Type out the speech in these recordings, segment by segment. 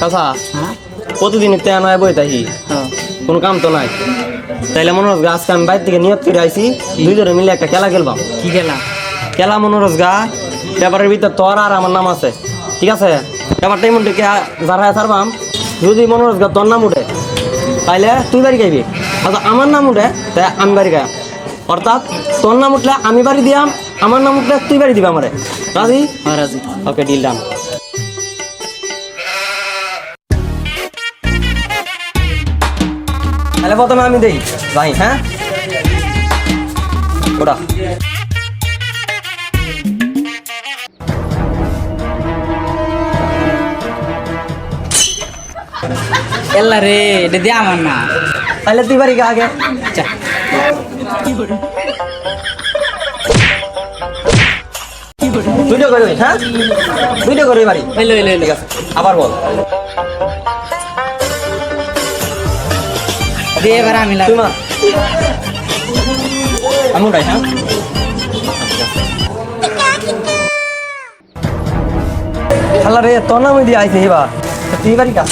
চাচা হ্যাঁ? প্রতিদিন তেয়া নয় বই তাই হ্যাঁ। কোনো কাম তো নাই। তাইলে মনোরোজ গা আজকে আমি বাইর থেকে নিয়ত করে আইছি দুইজনে মিলে একটা খেলা খেলবাম কি খেলা? খেলা মনোরোজ গা পেপারের ভিতর তোর আর আমার নাম আছে। ঠিক আছে? পেপারটা এমন থেকে যারা ছাড়বাম যদি মনোরোজ গা তোর নাম উঠে তাইলে তুই বাড়ি গাইবি আচ্ছা আমার নাম উঠে তাই আমি বাড়ি গাই অর্থাৎ তোর নাম উঠলে আমি বাড়ি দিয়াম আমার নাম উঠলে তুই বাড়ি দিবা আমারে। রাজি? হ্যাঁ রাজি। ওকে ডিল ডান তাহলে প্রথমে আমি দেই। যাই হ্যাঁ? ওটা। এল্লা রে এটা দিয়ে আমার না। তাহলে তুই বাড়ি আগে। দুইটা করবি হ্যাঁ? দুইটা করবি বাড়ি। ঠিক আছে আবার বল। দিয়ে এবার আমি লাগবো আমি উঠাই হ্যাঁ? খালা রে তোর নামই দিয়ে আইছে তা তুই বাড়ি গা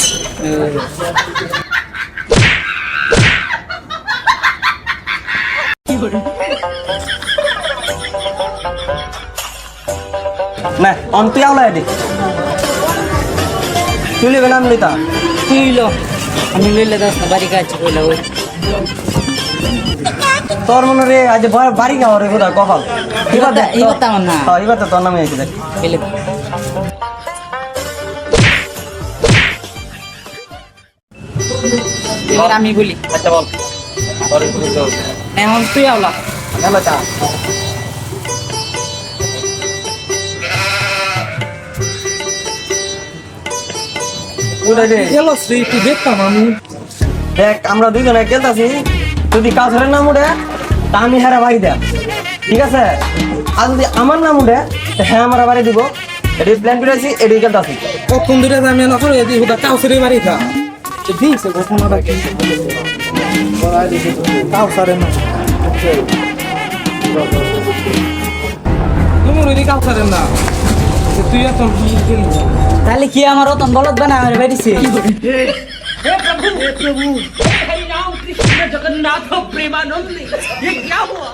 না অন তুই আওলাই দি তুই নাম লিতা তুই লো। দশ না বাড়ি কাছে কইলা ওই। তোর মনে রে আজ বাড়ি খাওয়া রে কোথায় কপাল এবার এবার তো আমার না। হ্যাঁ এবার তো তোর নামে আইছে দেখ। এবার আমি বলি। আচ্ছা বল। এখন তুই আওলা। হ্যালো চা এলো শ্রী তুই দেখতাম আমি। দেখ আমরা দুইজনে খেলতেছি। যদি কাছের নাম উঠে তা আমি হেরা বাড়ি দেয়। ঠিক আছে? আর যদি আমার নাম উঠে হ্যাঁ আমার বাড়ি দিব। এটি প্ল্যান করেছি এটি খেলতেছি। কখন দূরে আমি না করে এদি হুদা কাউসারে বাড়ি খা। দিছে ঘটনাটা কি? কাউসারে না তুমি তাহলে কি আমার রতন বলদ বানা আমার বেরিয়েছে हे राम कृष्ण जगन्नाथ प्रेमानंद ये क्या हुआ